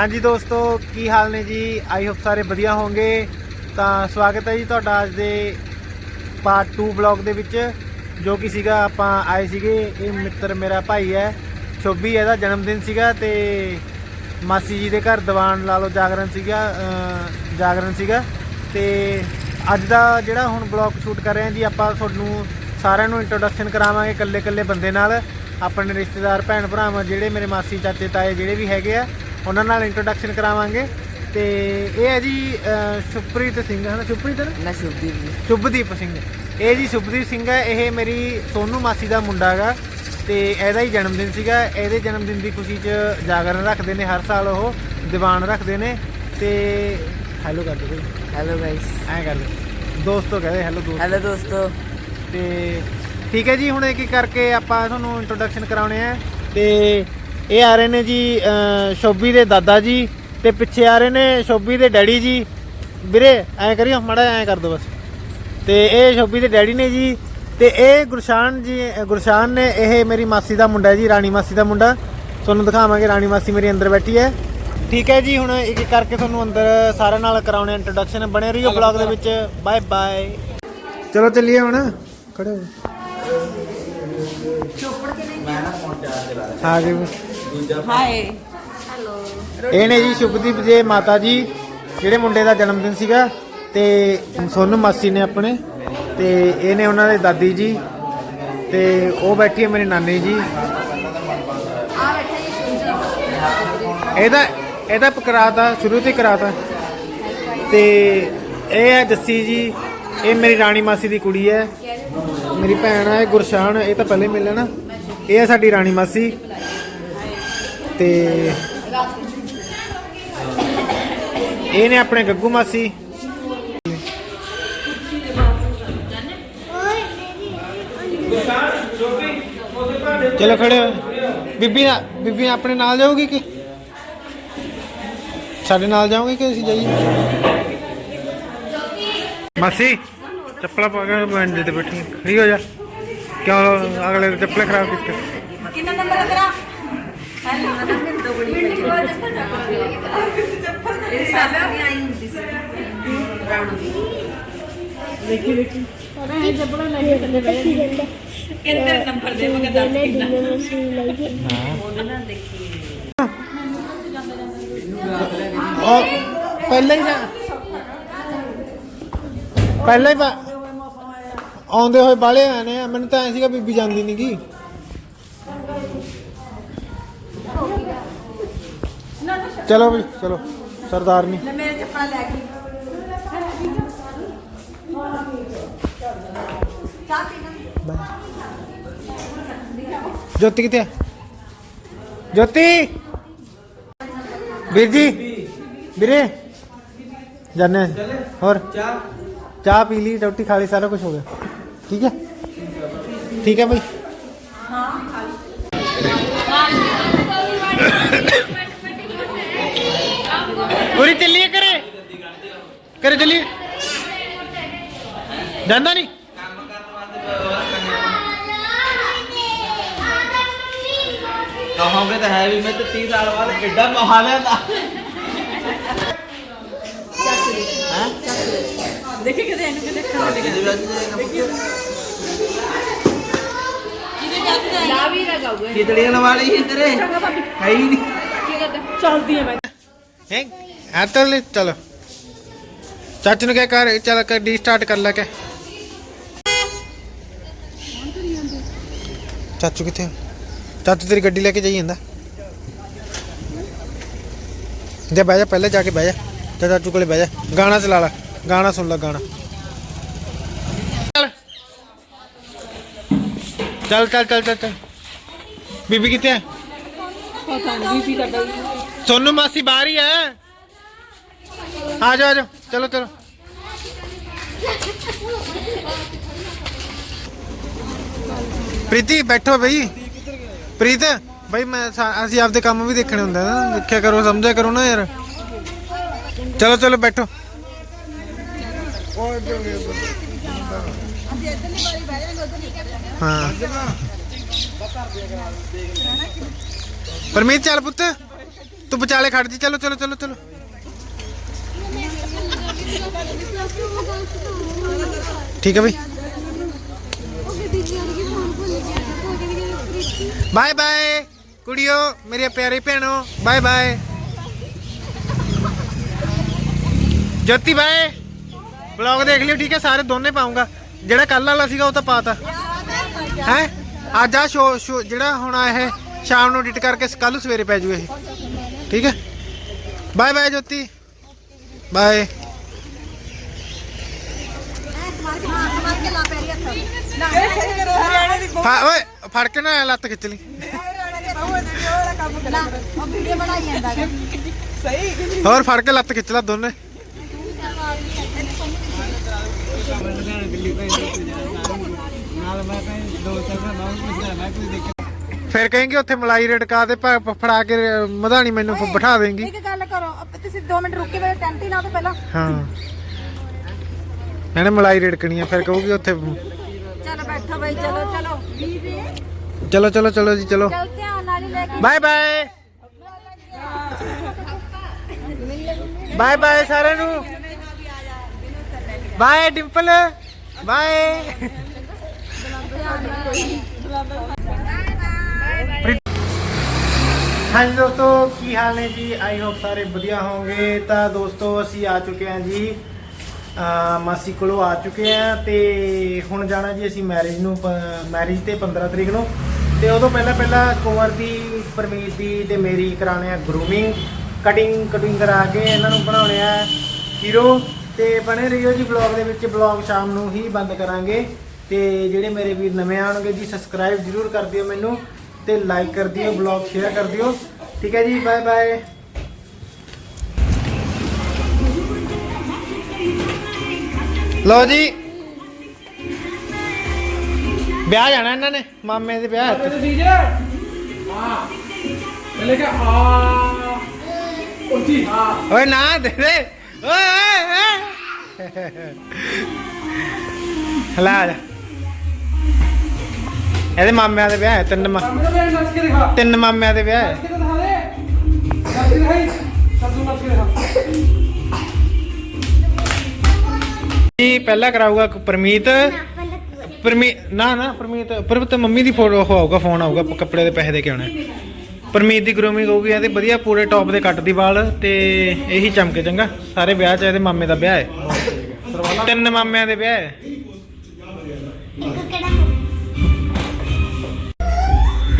ਹਾਂਜੀ ਦੋਸਤੋ, ਕੀ ਹਾਲ ਨੇ ਜੀ? ਆਈ ਹੋਪ ਸਾਰੇ ਵਧੀਆ ਹੋਵੋਗੇ ਤਾਂ ਸਵਾਗਤ ਹੈ ਜੀ ਤੁਹਾਡਾ ਅੱਜ ਦੇ ਪਾਰਟ 2 ਬਲੌਗ ਦੇ ਵਿੱਚ, ਜੋ ਕਿ ਸੀਗਾ ਆਪਾਂ ਆਏ ਸੀਗੇ। ਇਹ ਮਿੱਤਰ ਮੇਰਾ ਭਾਈ ਹੈ ਸ਼ੋਭੀ ਇਹਦਾ ਜਨਮ ਦਿਨ ਸੀਗਾ ਤੇ ਮਾਸੀ ਜੀ ਦੇ ਘਰ ਦੀਵਾਨ ਲਾ ਲਓ ਜਾਗਰਣ ਸੀਗਾ ਜਾਗਰਣ ਸੀਗਾ। ਤੇ ਅੱਜ ਦਾ ਜਿਹੜਾ ਹੁਣ ਬਲੌਗ ਸ਼ੂਟ ਕਰ ਰਹੇ ਹਾਂ ਜੀ, ਆਪਾਂ ਤੁਹਾਨੂੰ ਸਾਰਿਆਂ ਨੂੰ ਇੰਟਰੋਡਕਸ਼ਨ ਕਰਾਵਾਂਗੇ ਇਕੱਲੇ ਇਕੱਲੇ ਬੰਦੇ ਨਾਲ। ਆਪਣੇ ਰਿਸ਼ਤੇਦਾਰ ਭੈਣ ਭਰਾਵਾਂ ਜਿਹੜੇ ਮੇਰੇ ਮਾਸੀ, ਚਾਚੇ, ਤਾਏ, ਜਿਹੜੇ ਵੀ ਹੈਗੇ ਆ ਉਹਨਾਂ ਨਾਲ ਇੰਟਰੋਡਕਸ਼ਨ ਕਰਾਵਾਂਗੇ। ਤੇ ਇਹ ਹੈ ਜੀ ਅਹ ਸ਼ੁਭਪ੍ਰੀਤ ਸਿੰਘ ਹੈ ਨਾ ਸ਼ੁਭਪ੍ਰੀਤ ਨਾ? ਨਾ ਸ਼ੁਭਦੀਪ ਜੀ। ਸ਼ੁਭਦੀਪ ਸਿੰਘ। ਇਹ ਜੀ ਸ਼ੁਭਦੀਪ ਸਿੰਘ ਹੈ ਇਹ ਮੇਰੀ ਸੋਨੂ ਮਾਸੀ ਦਾ ਮੁੰਡਾ ਹੈਗਾ ਤੇ ਇਹਦਾ ਹੀ ਜਨਮ ਦਿਨ ਸੀਗਾ। ਇਹਦੇ ਜਨਮ ਦਿਨ ਦੀ ਖੁਸ਼ੀ 'ਚ ਜਾਗਰਣ ਰੱਖਦੇ ਨੇ ਹਰ ਸਾਲ ਉਹ ਦੀਵਾਨ ਰੱਖਦੇ ਨੇ। ਤੇ ਹੈਲੋ ਕਰ ਦਿਓ ਹੈਲੋ ਗਾਇਸ ਐਂ ਕਰ ਦਿਓ। ਦੋਸਤੋ ਕਹਦੇ ਹੈਲੋ ਦੋਸਤ। ਹੈਲੋ ਦੋਸਤੋ। ਤੇ ਠੀਕ ਹੈ ਜੀ ਹੁਣ ਇੱਕ ਇੱਕ ਕਰਕੇ ਆਪਾਂ ਤੁਹਾਨੂੰ ਇੰਟਰੋਡਕਸ਼ਨ ਕਰਾਉਣੇ ਆ। ਤੇ ਇਹ ਆ ਰਹੇ ਨੇ ਜੀ ਸ਼ੋਭੀ ਦੇ ਦਾਦਾ ਜੀ ਤੇ ਪਿੱਛੇ ਆ ਰਹੇ ਨੇ ਸ਼ੋਭੀ ਦੇ ਡੈਡੀ ਜੀ। ਵੀਰੇ ਐਂ ਕਰਿਓ ਮੜਾ ਐਂ ਕਰ ਦੋ ਬਸ। ਤੇ ਇਹ ਸ਼ੋਭੀ ਦੇ ਡੈਡੀ ਨੇ ਜੀ ਤੇ ਇਹ ਗੁਰਸ਼ਾਨ ਜੀ ਗੁਰਸ਼ਾਨ ਨੇ ਇਹ ਮੇਰੀ ਮਾਸੀ ਦਾ ਮੁੰਡਾ ਹੈ ਜੀ ਰਾਣੀ ਮਾਸੀ ਦਾ ਮੁੰਡਾ। ਤੁਹਾਨੂੰ ਦਿਖਾਵਾਂਗੇ ਰਾਣੀ ਮਾਸੀ ਮੇਰੀ ਅੰਦਰ ਬੈਠੀ ਹੈ। ਠੀਕ ਹੈ ਜੀ ਹੁਣ ਇੱਕ ਇੱਕ ਕਰਕੇ ਤੁਹਾਨੂੰ ਅੰਦਰ ਸਾਰਿਆਂ ਨਾਲ ਕਰਾਉਣੇ ਇੰਟਰੋਡਕਸ਼ਨ ਬਣੇ ਰਹੀਓ ਬਲੌਗ ਦੇ ਵਿੱਚ। ਬਾਏ ਬਾਏ ਚਲੋ ਚੱਲੀਏ ਹੁਣ। ਖੜੇ ਹੋ। ਆ ਗਏ ਹਾਏ ਇਹ ਨੇ ਜੀ ਸ਼ੁਭਦੀਪ ਜੇ ਮਾਤਾ ਜੀ ਜਿਹੜੇ ਮੁੰਡੇ ਦਾ ਜਨਮ ਦਿਨ ਸੀਗਾ ਤੇ ਸੋਨੂ ਮਾਸੀ ਨੇ ਆਪਣੇ ਤੇ ਇਹ ਨੇ ਉਹਨਾਂ ਦੇ ਦਾਦੀ ਜੀ ਤੇ ਉਹ ਬੈਠੀ ਹੈ ਮੇਰੀ ਨਾਨੀ ਜੀ। ਇਹਦਾ ਇਹਦਾ ਕਰਾਤਾ ਸ਼ੁਰੂ ਤੋਂ ਹੀ ਕਰਾਤਾ। ਤੇ ਇਹ ਹੈ ਜੱਸੀ ਜੀ ਇਹ ਮੇਰੀ ਰਾਣੀ ਮਾਸੀ ਦੀ ਕੁੜੀ ਹੈ। ਮੇਰੀ ਭੈਣ ਹੈ ਗੁਰਸ਼ਾਨ ਇਹ ਤਾਂ ਪਹਿਲੇ ਮਿਲਿਆ ਨਾ ਇਹ ਹੈ ਸਾਡੀ ਰਾਣੀ ਮਾਸੀ। ਤੇ ਇਹ ਨੇ ਆਪਣੇ ਗੱਗੂ ਮਾਸੀ। ਚਲੋ ਖੜੇ ਬੀਬੀ ਬੀਬੀ ਆਪਣੇ ਨਾਲ ਜਾਊਗੀ ਕਿ? ਸਾਡੇ ਨਾਲ ਜਾਓਗੇ ਕਿ ਅਸੀਂ ਜਾਈਏ? ਮਾਸੀ, ਚੱਪਲਾਂ ਪਾ ਕੇ ਬੰਦੇ ਤੇ ਬੈਠੀ। ਖੜੀ ਹੋ ਜਾ। ਕਿਉਂ ਅਗਲੇ ਚੱਪਲੇ ਖਰਾਬ ਕੀਤੇ ਕਿੰਨਾ ਨੰਬਰ ਤੇਰਾ? ਹੈਲੋ ਨੰਬਰ ਦੋ ਇਹ ਸਾਡਾ ਵੀ ਆਈ ਹੁੰਦੀ ਸੀ ਕਿੰਨੇ ਨੰਬਰ ਦੇ ਮਗਰ ਦੱਸ ਕਿੰਨਾ ਉਹਦੇ ਨਾਲ ਦੇਖੀ ਉਹ ਪਹਿਲਾਂ ਹੀ ਪਹਿਲਾਂ ਹੀ ਆਉਂਦੇ ਹੋਏ ਬਾਲੇ ਆਏ ਨੇ ਮੈਨੂੰ ਤਾਂ ਐ ਸੀਗਾ ਬੀਬੀ ਜਾਂਦੀ ਨਹੀਂ ਚਲੋ ਵੀ ਚਲੋ ਸਰਦਾਰ ਨਹੀਂ ਲੈ ਮੇਰੇ ਚੱਪਲ ਲੈ ਕੇ ਚਾਹ ਪੀਣਾ ਜੋਤੀ ਕਿੱਥੇ ਆ ਜੋਤੀ ਵੀਰ ਜੀ ਵੀਰੇ ਜਾਨੇ ਹੋਰ ਚਾਹ ਚਾਹ ਪੀ ਲਈ ਰੋਟੀ ਖਾ ਲਈ ਸਾਰਾ ਕੁਝ ਹੋ ਗਿਆ ਠੀਕ ਹੈ ਠੀਕ ਹੈ ਭਾਈ ਪੂਰੀ ਚੱਲੀਏ ਕਰੇ ਕਰੇ ਚੱਲੀਏ? ਜਾਂਦਾ ਨਹੀਂ? ਕਹੋਗੇ ਤਾਂ ਹੈ ਵੀ ਮੈਂ ਤੇ 30 ਸਾਲ ਬਾਅਦ ਕਿੱਡਾ ਮਹਾ ਲਿਆਂਦਾ ਦੇਖੀ ਕਿਤੇ ਇਹਨੂੰ ਕਿਤੇ ਖਾਣ ਦੇ ਕਿਤੇ ਜਾਂਦੇ ਜਾ ਵੀ ਲਗਾਉਗੇ ਖਿਚੜੀਆਂ ਲਵਾ ਲਈ ਇੱਧਰ ਹੈ ਹੀ ਨਹੀਂ। ਕੀ ਕਰਦਾ? ਚਲਦੀ ਹੈ ਮੈਂ। ਹੈ? ਆ ਚੱਲ ਚਲੋ। ਚਾਚੂ ਨੂੰ ਕਹਿ ਕਰ ਚੱਲ ਕਰ ਡੀ ਸਟਾਰਟ ਕਰ ਲੈ ਕੇ। ਚਾਚੂ ਕਿੱਥੇ? ਚਾਚੂ ਤੇਰੀ ਗੱਡੀ ਲੈ ਕੇ ਜਾਈ ਜਾਂਦਾ। ਜਾ ਬਹਿ ਜਾ ਪਹਿਲੇ ਜਾ ਕੇ ਬਹਿ ਜਾ। ਤੇ ਚਾਚੂ ਕੋਲੇ ਬਹਿ ਜਾ। ਗਾਣਾ ਚਲਾ ਲੈ। ਗਾਣਾ ਸੁਣ ਲੈ ਗਾਣਾ। ਚੱਲ ਚੱਲ ਚੱਲ ਚੱਲ ਚੱਲ। ਬੀਬੀ ਕਿੱਥੇ ਹੈ ਪਤਾ ਨਹੀਂ ਵੀ ਕਰਦਾ ਸੋਨੂ ਮਾਸੀ ਬਾਹਰ ਹੀ ਹੈ ਆ ਜਾਓ ਆ ਜਾਓ ਚਲੋ ਚਲੋ। ਪ੍ਰੀਤੀ, ਬੈਠੋ ਬਈ। ਪ੍ਰੀਤ, ਬਈ ਮੈਂ ਸਾ- ਅਸੀਂ ਆਪਦੇ ਕੰਮ ਵੀ ਦੇਖਣੇ ਹੁੰਦੇ ਨਾ। ਦੇਖਿਆ ਕਰੋ, ਸਮਝਿਆ ਕਰੋ ਨਾ ਯਾਰ। ਚਲੋ ਚਲੋ, ਬੈਠੋ। ਹਾਂ। ਪਰਮੀਤ, ਚੱਲ ਪੁੱਤ। ਤੂੰ ਵਿਚਾਲੇ ਖੜ ਜੀ। ਚਲੋ ਚਲੋ ਚਲੋ ਚਲੋ। ਠੀਕ ਹੈ ਬਈ। ਬਾਏ ਬਾਏ ਕੁੜੀਓ ਮੇਰੇ ਪਿਆਰੇ ਭੈਣੋ bye bye Jyoti bye vlog ਦੇਖ ਲਿਓ, ਠੀਕ ਹੈ, ਸਾਰੇ ਦੋਨੇ ਪਾਉਂਗਾ। ਜਿਹੜਾ ਕੱਲ ਵਾਲਾ ਸੀਗਾ, ਉਹ ਤਾਂ ਪਾਤਾ। ਹੈ? ਅੱਜ ਆ ਸ਼ੋ ਸ਼ੋ ਜਿਹੜਾ ਹੁਣ ਇਹ ਸ਼ਾਮ ਨੂੰ ਐਡਿਟ ਕਰਕੇ ਕੱਲ ਸਵੇਰੇ ਪੈ ਜੂ ਇਹ। ਠੀਕ ਹੈ? Bye bye Jyoti. ਬਾਏ ਓਏ ਫੜ ਕੇ ਨਾ ਲੱਤ ਖਿੱਚ ਲਈ। ਹੋਰ ਫੜ ਕੇ ਲੱਤ ਖਿੱਚ ਲਾ ਦੋਨੇ। ਫਿਰ ਕहेंगे ਉੱਥੇ ਮਲਾਈ ਰਟਕਾ ਦੇ ਪ- ਫੜਾ ਕੇ ਮਧਾਣੀ ਮੈਨੂੰ ਪ- ਬਿਠਾ ਦੇਂਗੀ। ਇੱਕ ਗੱਲ ਕਰੋ ਤੁਸੀਂ 2 ਮਿੰਟ ਰੁਕ ਕੇ ਮੇਰੇ ਟੈਂਟ ਹੀ ਲਾ ਦਿਓ ਪਹਿਲਾਂ। ਹਾਂ। ਇਹਨੇ ਮਲਾਈ ਰੜਕਣੀ ਆ ਫਿਰ ਕਹੂਗੀ ਉੱਥੇ ਚਲੋ ਬੈਠੋ ਬਈ ਚਲੋ ਚਲੋ। ਚਲੋ ਚਲੋ ਚਲੋ ਜੀ ਚਲੋ। ਚਲ ਧਿਆਨ ਨਾਲ ਹੀ ਲੈ ਕੇ ਬਾਏ ਬਾਏ। ਬਾਏ ਬਾਏ ਸਾਰਿਆਂ ਨੂੰ। ਬਾਏ ਡਿੰਪਲ। ਬਾਏ। ਹਾਂਜੀ ਦੋਸਤੋ ਕੀ ਹਾਲ ਨੇ ਜੀ? ਆਈ ਹੋਪ ਸਾਰੇ ਵਧੀਆ ਹੋਵੋਗੇ ਤਾਂ ਦੋਸਤੋ ਅਸੀਂ ਆ ਚੁੱਕੇ ਹਾਂ ਜੀ ਮਾਸੀ ਕੋਲੋਂ ਆ ਚੁੱਕੇ ਹਾਂ ਤੇ ਹੁਣ ਜਾਣਾ ਜੀ ਅਸੀਂ ਮੈਰਿਜ ਨੂੰ ਮੈਰਿਜ ਤੇ 15 ਤਰੀਕ ਨੂੰ। ਤੇ ਉਦੋਂ ਪਹਿਲਾਂ ਪਹਿਲਾਂ ਕੁੰਵਰ ਦੀ ਪਰਮੀਤ ਦੀ ਤੇ ਮੇਰੀ ਕਰਾਣੇ ਆ ਗਰੂਮਿੰਗ ਕਟਿੰਗ ਕਟਿੰਗ ਕਰਾ ਕੇ ਇਹਨਾਂ ਨੂੰ ਬਣਾਉਣੇ ਆ ਹੀਰੋ ਤੇ ਬਣੇ ਰਹੀਓ ਜੀ ਬਲੌਗ ਦੇ ਵਿੱਚ ਬਲੌਗ ਸ਼ਾਮ ਨੂੰ ਹੀ ਬੰਦ ਕਰਾਂਗੇ। ਤੇ ਜਿਹੜੇ ਮੇਰੇ ਵੀਰ ਨਵੇਂ ਆਉਣਗੇ ਜੀ ਸਬਸਕ੍ਰਾਈਬ ਜ਼ਰੂਰ ਕਰ ਦਿਓ ਮੈਨੂੰ ਤੇ ਲਾਈਕ ਕਰ ਦਿਓ ਬਲੌਗ ਸ਼ੇਅਰ ਕਰ ਦਿਓ। ਠੀਕ ਹੈ ਜੀ ਬਾਏ ਬਾਏ ਲਓ ਜੀ। ਵਿਆਹ ਜਾਣਾ ਇਹਨਾਂ ਨੇ ਮਾਮੇ ਦੇ ਵਿਆਹ ਹੈ ਡੀਜੇ ਹਾਂ। ਪਹਿਲੇ ਕਿ ਆ ਉੱਚੀ ਹਾਂ। ਓਏ ਨਾ ਦੇ ਦੇ। ਓਏ ਹਲਾ ਜਾ ਇਹਦੇ ਮਾਮਿਆਂ ਦੇ ਵਿਆਹ ਹੈ ਤਿੰਨ ਮਾ- ਕੰਮ ਤਾਂ ਮੈਂ ਨੱਚ ਕੇ ਦਿਖਾ। ਤਿੰਨ ਮਾਮਿਆਂ ਦੇ ਵਿਆਹ ਨੱਚ ਹੈ ਕੇ ਦਿਖਾ ਦੇ। ਨੱਚ ਕੇ ਦਿਖਾਈ ਸਭ ਨੂੰ ਨੱਚ ਕੇ ਦਿਖਾ। ਜੀ ਪਹਿਲਾਂ ਕਰਾਊਗਾ ਪਰਮੀਤ ਪਰਮੀਤ। ਨਾ ਨਾ ਪਰਮੀਤ ਪਰਮੀਤ ਮੰਮੀ ਦੀ ਫੋਟੋ ਹੋਊਗਾ ਫੋਨ ਆਊਗਾ ਕੱਪੜੇ ਦੇ ਪੈਸੇ ਦੇ ਕੇ ਆਉਣਾ। ਪਰਮੀਤ ਦੀ ਗਰੂਮਿੰਗ ਹੋਊਗੀ ਇਹਦੇ ਵਧੀਆ ਪੂਰੇ ਟੌਪ ਦੇ ਕੱਟ ਦੀ ਵਾਲ ਤੇ ਇਹੀ ਚਮਕੇ ਚੰਗਾ। ਸਾਰੇ ਵਿਆਹ ਚ ਇਹਦੇ ਮਾਮੇ ਦਾ ਵਿਆਹ ਹੈ। ਤਿੰਨ ਮਾਮਿਆਂ ਦੇ ਵਿਆਹ ਹੈ।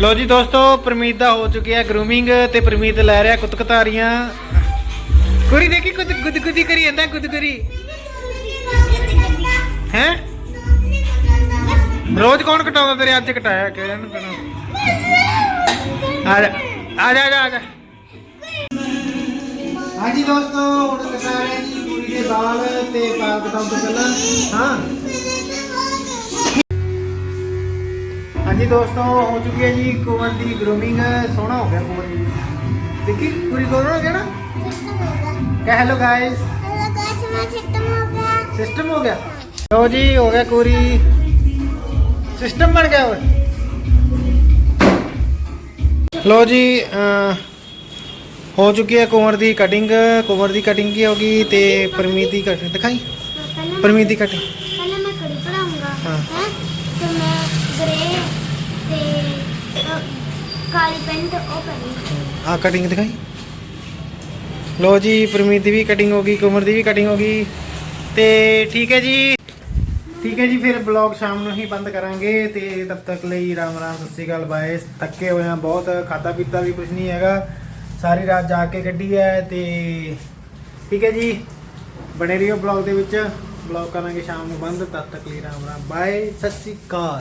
ਲੋ ਜੀ ਦੋਸਤੋ ਪਰਮੀਤ ਦਾ ਹੋ ਚੁੱਕੀ ਹੈ ਗਰੂਮਿੰਗ ਤੇ ਪਰਮੀਤ ਲੈ ਰਿਹਾ ਕੁੱਤਕਤਾਰੀਆਂ। ਕੁੜੀ ਦੇਖੀ ਕੁੱਤ ਗੁੱਦ ਗੁੱਦੀ ਕਰੀ ਜਾਂਦਾ ਗੁੱਦ ਕਰੀ ਹੈ? ਰੋਜ਼ ਕੌਣ ਕਟਾਉਂਦਾ ਤੇਰੇ ਅੱਜ ਕਟਾਇਆ? ਕਿ ਇਹਨੂੰ ਕਹਿਣਾ ਆ ਜਾ ਆ ਜਾ ਆ ਜਾ, ਹਾਂਜੀ ਦੋਸਤੋ ਹੁਣ ਕਟਾ ਰਹੇ ਜੀ ਕੁੜੀ ਦੇ ਵਾਲ ਤੇ ਵਾਲ ਕਟਾਉਣ ਤੋਂ ਪਹਿਲਾਂ ਹਾਂ। ਹਾਂਜੀ ਦੋਸਤੋ ਹੋ ਚੁੱਕੀ ਹੈ ਜੀ ਕੁਮਰ ਦੀ ਗਰੂਮਿੰਗ ਸੋਹਣਾ ਹੋ ਗਿਆ ਕੁਮਰ। ਜੀ ਦੇਖੀ ਪੂਰੀ ਕੋਲ ਹੋ ਗਿਆ ਨਾ? ਕਹ ਹੈਲੋ ਗਾਇਸ ਸਿਸਟਮ ਹੋ ਗਿਆ ਲੋ ਜੀ ਹੋ ਗਿਆ। ਸਿਸਟਮ ਬਣ ਗਿਆ। ਓਏ। ਲੋ ਜੀ ਅਹ, ਹੋ ਚੁੱਕੀ ਹੈ ਕੁਮਰ ਦੀ ਕਟਿੰਗ ਕੁਮਰ ਦੀ ਕਟਿੰਗ ਕੀ ਹੋਗੀ ਤੇ ਪਰਮੀਤ ਦੀ ਕਟਿੰਗ ਦਿਖਾਈ? ਪਰਮੀਤ ਦੀ ਕਟਿੰਗ ਪਹਿਲਾਂ ਮੈਂ ਕੜੀ ਪੜਾਉਂਗਾ ਹਾਂ। ਹੈ? ਤੇ ਮੈਂ ਗ੍ਰੇ ਤੇ ਅ, ਕਾਲੀ ਪੈਂਟ ਉਹ ਕਰਨੀ ਆ ਕਟਿੰਗ ਦਿਖਾਈ? ਲੋ ਜੀ ਪਰਮੀਤ ਦੀ ਵੀ ਕਟਿੰਗ ਹੋ ਗਈ ਕੁਮਰ ਦੀ ਠੀਕ ਹੈ ਜੀ, ਫਿਰ ਬਲੌਗ ਸ਼ਾਮ ਨੂੰ ਹੀ ਬੰਦ ਕਰਾਂਗੇ ਤੇ ਤਦ ਤੱਕ ਲਈ ਰਾਮ ਰਾਮ, ਸਤਿ ਸ਼੍ਰੀ ਅਕਾਲ, ਬਾਏ। ਥੱਕੇ ਹੋਏ ਆ ਬਹੁਤ ਖਾਦਾ ਪੀਤਾ ਵੀ ਕੁਝ ਨਹੀਂ ਹੈਗਾ। ਸਾਰੀ ਰਾਤ ਜਾ ਕੇ ਕੱਢੀ ਹੈ ਤੇ ਠੀਕ ਹੈ ਜੀ, ਬਣੇ ਰਹੀਓ ਬਲੌਗ ਦੇ ਵਿੱਚ। ਬਲੌਗ ਕਰਾਂਗੇ ਸ਼ਾਮ ਨੂੰ ਬੰਦ, ਤਦ ਤੱਕ ਲਈ ਰਾਮ ਰਾਮ, ਬਾਏ। ਸਤਿ ਸ਼੍ਰੀ ਅਕਾਲ।